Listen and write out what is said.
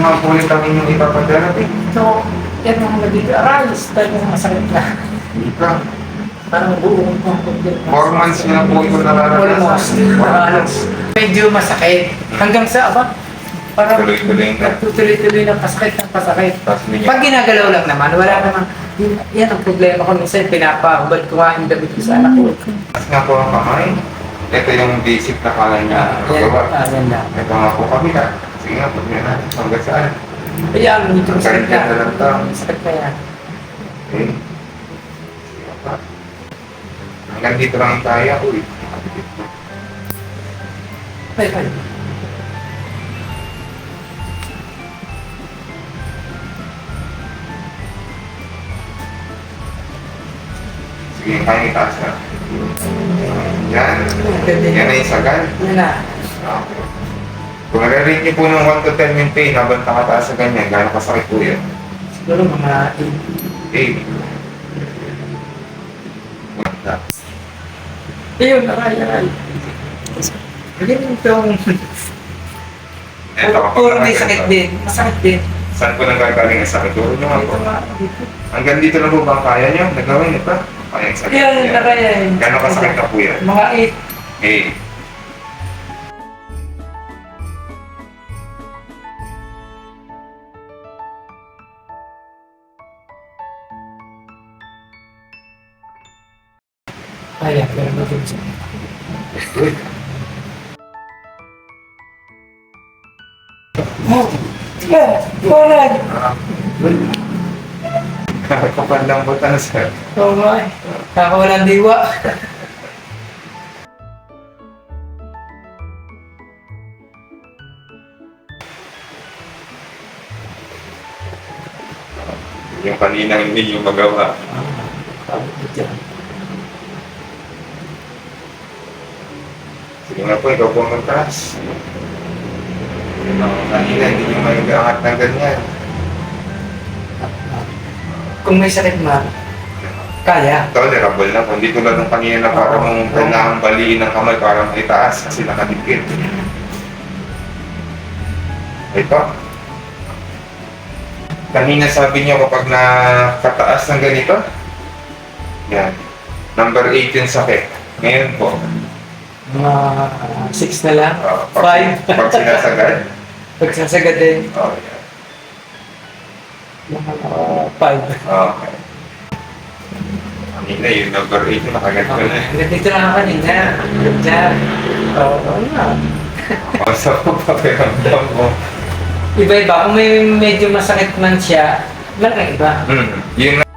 naman po ulit ang inyong ipapaderapy? So, yan mga naging aral, talagang masakit na. Hindi ka. Parang buong pangkundin. Four months na po ito nararanasan. Almost. Four months. Medyo masakit. Hanggang sa, aba, parang Tuloy-tuloy na. Tuloy-tuloy na pasakit ng pasakit. Pag ginagalaw lang naman, wala naman. Yan ang problema ko. Minsan pinapahubad ko nga yung damit ko sa anak ko. Tapos nga po ang kamay. Ito yung basic na kala niya. Yan, yan lang. Ito nga po kami ka. Sige nga, pag nga natin. Hanggang saan? Kaya medyo Ganyan na na. lang to. Masakit na yan. Okay. Sige pa. Hanggang dito lang ang kaya. Uy. Ay, ay. Sige, kaya itaas na. Yan. Yan na yung sagad. Yan na. Okay. Kung nare-rate niyo po ng 1 to 10 yung pain habang nakataas sa ganyan, gano'ng kasakit po yan? Siguro mga 8. Wala. Ayun, aray, aray. Ganyan itong... Eto, Puro may nakaganto. sakit din. Masakit din. Saan po nanggagaling ang sakit? Nyo nga po. Hanggang dito na po ba kaya nyo? Nagawin ito? Kaya ang sakit. Yan, aray, aray. Gano'ng kasakit na po yan? Mga 8. Eh. Kaya, pero masakit. Uy. Oh! Yeah! Correct! Ah. Uy. Kapandang po tayo, sir. Oo nga eh. Kakawalang diwa. Yung kanina hindi nyo magawa. Sige nga po, ikaw po ang magtaas. Yung kanina hindi nyo mag-aangat ng ganyan. Kung may sakit ma, kaya. tolerable na. Kung di tulad ng kanina na parang mong kailangan baliin ng kamay para maitaas kasi nakadikit. Ito. Kanina sabi niyo kapag nakataas ng ganito, yan. Number 8 yung sakit. Ngayon po, Mga 6 na lang. uh, pag, 5. pag sinasagad, Pagsasagad din. oh, yan. Mga 5. Okay. Kanina yung number 8 yung nakaganto na. Nandito na ako kanina. Diyan. Oo oo nga. O, sa pakiramdam mo. Iba-iba. Kung may medyo masakit man siya, malaking iba. Hmm. Yun